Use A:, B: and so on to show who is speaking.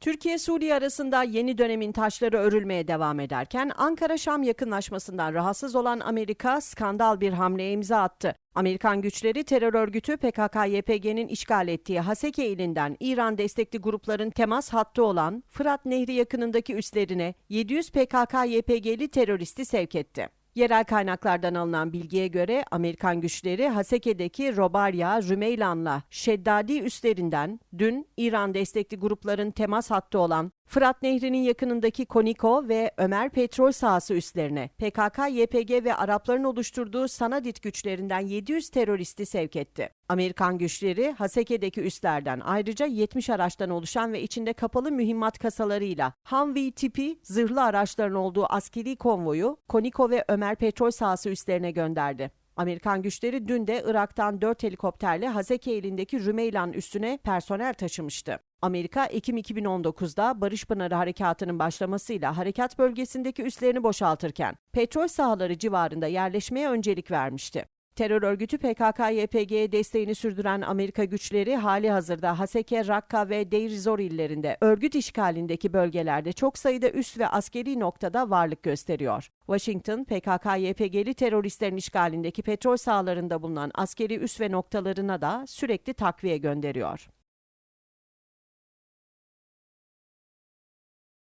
A: Türkiye-Suriye arasında yeni dönemin taşları örülmeye devam ederken Ankara-Şam yakınlaşmasından rahatsız olan Amerika skandal bir hamleye imza attı. Amerikan güçleri terör örgütü PKK-YPG'nin işgal ettiği Haseke ilinden İran destekli grupların temas hattı olan Fırat Nehri yakınındaki üslerine 700 PKK-YPG'li teröristi sevk etti. Yerel kaynaklardan alınan bilgiye göre Amerikan güçleri Haseke'deki Robarya, Rümeylan'la Şeddadi üslerinden dün İran destekli grupların temas hattı olan Fırat Nehri'nin yakınındaki Koniko ve Ömer petrol sahası üslerine PKK, YPG ve Arapların oluşturduğu Sanadit güçlerinden 700 teröristi sevk etti. Amerikan güçleri Haseke'deki üslerden ayrıca 70 araçtan oluşan ve içinde kapalı mühimmat kasalarıyla Humvee tipi zırhlı araçların olduğu askeri konvoyu Koniko ve Ömer petrol sahası üslerine gönderdi. Amerikan güçleri dün de Irak'tan 4 helikopterle Haseke ilindeki Rümeylan üssüne personel taşımıştı. Amerika Ekim 2019'da Barış Pınarı Harekatı'nın başlamasıyla harekat bölgesindeki üslerini boşaltırken petrol sahaları civarında yerleşmeye öncelik vermişti. Terör örgütü PKK-YPG'ye desteğini sürdüren Amerika güçleri hali hazırda Haseke, Rakka ve Deir Zor illerinde örgüt işgalindeki bölgelerde çok sayıda üs ve askeri noktada varlık gösteriyor. Washington, PKK-YPG'li teröristlerin işgalindeki petrol sahalarında bulunan askeri üs ve noktalarına da sürekli takviye gönderiyor.